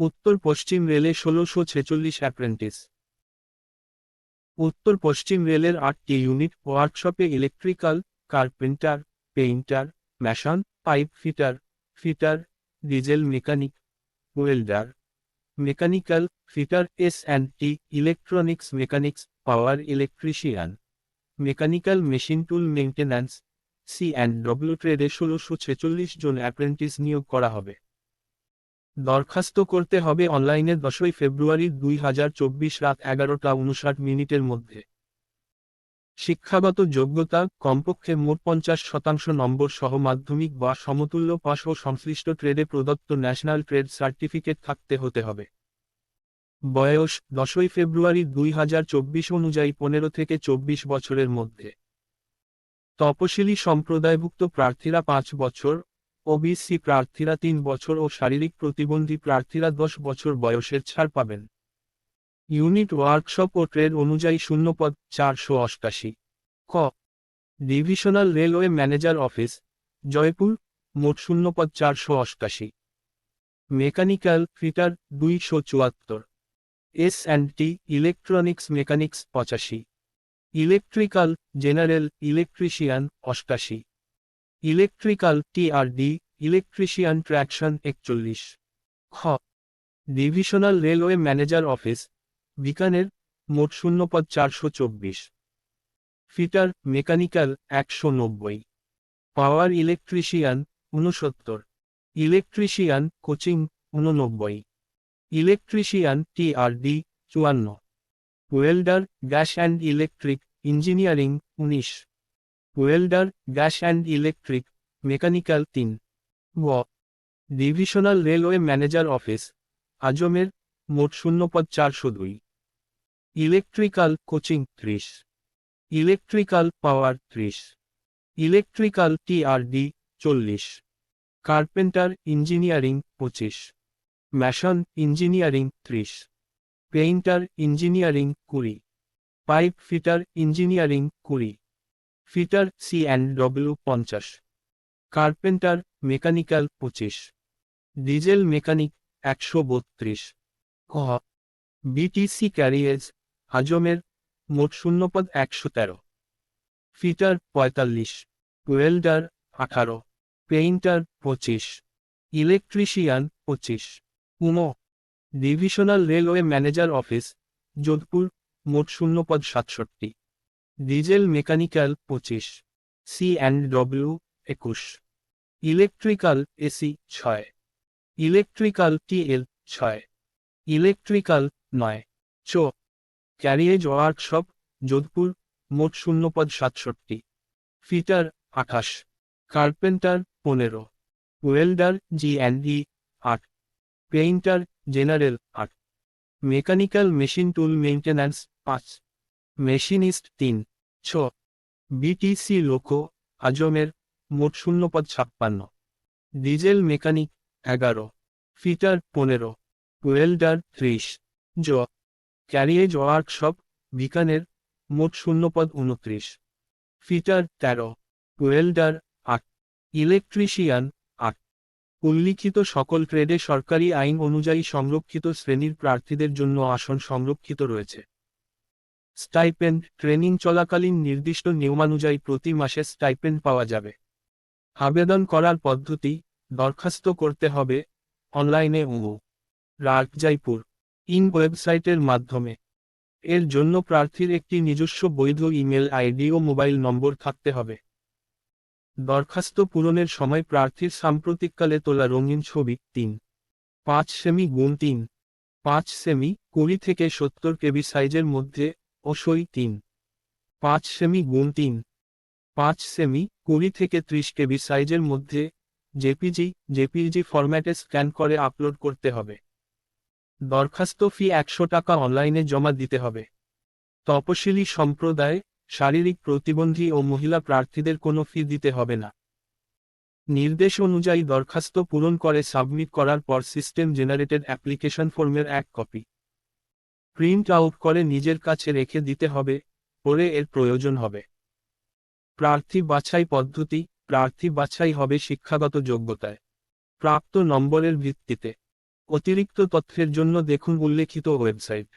উত্তর পশ্চিম রেলে ষোলোশো ছেচল্লিশ অ্যাপ্রেন্টিস। উত্তর পশ্চিম রেলের আটটি ইউনিট ওয়ার্কশপে electrical, carpenter, painter, mason, pipe fitter fitter, diesel mechanic, welder, mechanical, fitter, S and T, electronics mechanics, power electrician, mechanical machine tool maintenance, C and W ট্রেডে ষোলোশো ছেচল্লিশ জন অ্যাপ্রেন্টিস নিয়োগ করা হবে। দরখাস্ত করতে হবে অনলাইনে দশই ফেব্রুয়ারি দুই হাজার চব্বিশ রাত এগারোটা উনষাট মিনিটের মধ্যে। শিক্ষাগত যোগ্যতা, কমপক্ষে মোট পঞ্চাশ শতাংশ নম্বর সহ মাধ্যমিক বা সমতুল্য পাশ ও সংশ্লিষ্ট ট্রেডে প্রদত্ত ন্যাশনাল ট্রেড সার্টিফিকেট থাকতে হতে হবে। বয়স, দশই ফেব্রুয়ারি দুই হাজার চব্বিশ অনুযায়ী পনেরো থেকে চব্বিশ বছরের মধ্যে। তপশিলি সম্প্রদায়ভুক্ত প্রার্থীরা পাঁচ বছর ওবিসি প্রার্থীরা তিন বছর ও শারীরিক প্রতিবন্ধী প্রার্থীরা দশ বছর বয়সের ছাড় পাবেন। ইউনিট ওয়ার্কশপ ও ট্রেড অনুযায়ী শূন্যপদ চারশো অষ্টাশি। ক। Divisional railway manager office, Jaipur, মোট শূন্যপদ চারশো অষ্টাশি। মেকানিক্যাল ফিটার দুইশো চুয়াত্তর। S and T electronics mechanics পঁচাশি। ইলেকট্রিক্যাল জেনারেল ইলেকট্রিশিয়ান অষ্টাশি। ইলেকট্রিক্যাল টিআরডি ইলেকট্রিশিয়ান ট্র্যাকশন একচল্লিশ। খ। Divisional railway manager office, Bikaner, মোট শূন্যপদ চারশো চব্বিশ। ফিটার, মেকানিক্যাল, একশো নব্বই। পাওয়ার ইলেকট্রিশিয়ান, ঊনসত্তর। ইলেকট্রিশিয়ান, কোচিং, ঊননব্বই। ইলেকট্রিশিয়ান টিআরডি চুয়ান্ন। Welder, gas and electric engineering, উনিশ। Welder gas and electric mechanical তিন ও divisional railway manager office Ajmer মোট শূন্যপদ চারশো দুই। ইলেকট্রিক্যাল কোচিং ত্রিশ। ইলেকট্রিক্যাল পাওয়ার ত্রিশ। ইলেকট্রিক্যাল টিআরডি চল্লিশ। কার্পেন্টার ইঞ্জিনিয়ারিং পঁচিশ। ম্যাশন ইঞ্জিনিয়ারিং ত্রিশ। পেইন্টার ইঞ্জিনিয়ারিং কুড়ি। পাইপ ফিটার ইঞ্জিনিয়ারিং কুড়ি। ফিটার সি অ্যান্ড ডব্লিউ পঞ্চাশ, কার্পেন্টার মেকানিক্যাল পঁচিশ, ডিজেল মেকানিক একশো বত্রিশ ক বিটিসি ক্যারিয়েজ আজমের মোট শূন্যপদ একশো তেরো, ফিটার পঁয়তাল্লিশ, ওয়েল্ডার আঠারো, পেইন্টার পঁচিশ, ইলেকট্রিশিয়ান পঁচিশ, উমো, divisional railway manager office, Jodhpur, মোট শূন্যপদ সাতষট্টি। ডিজেল মেকানিক্যাল পঁচিশ সি অ্যান্ড ডব্লিউ একুশ, ইলেকট্রিক্যাল এসি ছয়, ইলেকট্রিক্যাল টিএল ছয়, ইলেকট্রিক্যাল নয়, চো, ক্যারিয়েজ ওয়ার্কশপ, যোধপুর, মোট শূন্যপদ সাতষট্টি, ফিটার আঠাশ, কার্পেন্টার পনেরো, ওয়েল্ডার জি অ্যান্ড ই আট, পেইন্টার জেনারেল আট, মেকানিক্যাল মেশিন টুল মেইনটেন্যান্স পাঁচ, মেশিনিস্ট তিন ছ। বিটিসি লোকো আজমের মোট শূন্যপদ ছাপ্পান্ন। ডিজেল মেকানিক, এগারো। ফিটার, পনেরো। ওয়েল্ডার, ত্রিশ। জ। ক্যারিয়েজ ওয়ার্কশপ, বিকানের, মোট শূন্যপদ উনত্রিশ ফিটার, তেরো। ওয়েল্ডার, আট। ইলেকট্রিশিয়ান, আট। উল্লিখিত সকল ট্রেডে সরকারি আইন অনুযায়ী সংরক্ষিত শ্রেণির প্রার্থীদের জন্য আসন সংরক্ষিত রয়েছে। স্টাইপেন্ড ট্রেনিং চলাকালীন নির্দিষ্ট নিয়মানুযায়ী প্রতি মাসে স্টাইপেন্ড পাওয়া যাবে। আবেদন করার পদ্ধতি দরখাস্ত করতে হবে অনলাইনে উমু রাগ ইন ওয়েবসাইটের মাধ্যমে। এর জন্য প্রার্থীর একটি নিজস্ব বৈধ ইমেল আইডি ও মোবাইল নম্বর থাকতে হবে। দরখাস্ত পূরণের সময় প্রার্থীর সাম্প্রতিককালে তোলা রঙিন ছবি তিন, পাঁচ সেমি গুণ তিন, পাঁচ সেমি কুড়ি থেকে সত্তর কেবি সাইজের মধ্যে ও সই তিন। পাঁচ সেমি গুণ তিন। পাঁচ সেমি কুড়ি থেকে ত্রিশ কেবি সাইজের মধ্যে জেপিজি জেপিজি ফরম্যাটে স্ক্যান করে আপলোড করতে হবে। দরখাস্ত ফি একশো টাকা অনলাইনে জমা দিতে হবে। তপশিলি সম্প্রদায়, শারীরিক প্রতিবন্ধী ও মহিলা প্রার্থীদের কোনো ফি দিতে হবে না। নির্দেশ অনুযায়ী দরখাস্ত পূরণ করে সাবমিট করার পর সিস্টেম জেনারেটেড অ্যাপ্লিকেশন ফর্মের এক কপি। প্রিন্ট আউট করে নিজের কাছে রেখে দিতে হবে, পরে এর প্রয়োজন হবে। প্রার্থী বাছাই পদ্ধতি, প্রার্থী বাছাই হবে শিক্ষাগত যোগ্যতায়। প্রাপ্ত নম্বরের ভিত্তিতে। অতিরিক্ত তথ্যের জন্য দেখুন উল্লেখিত ওয়েবসাইট।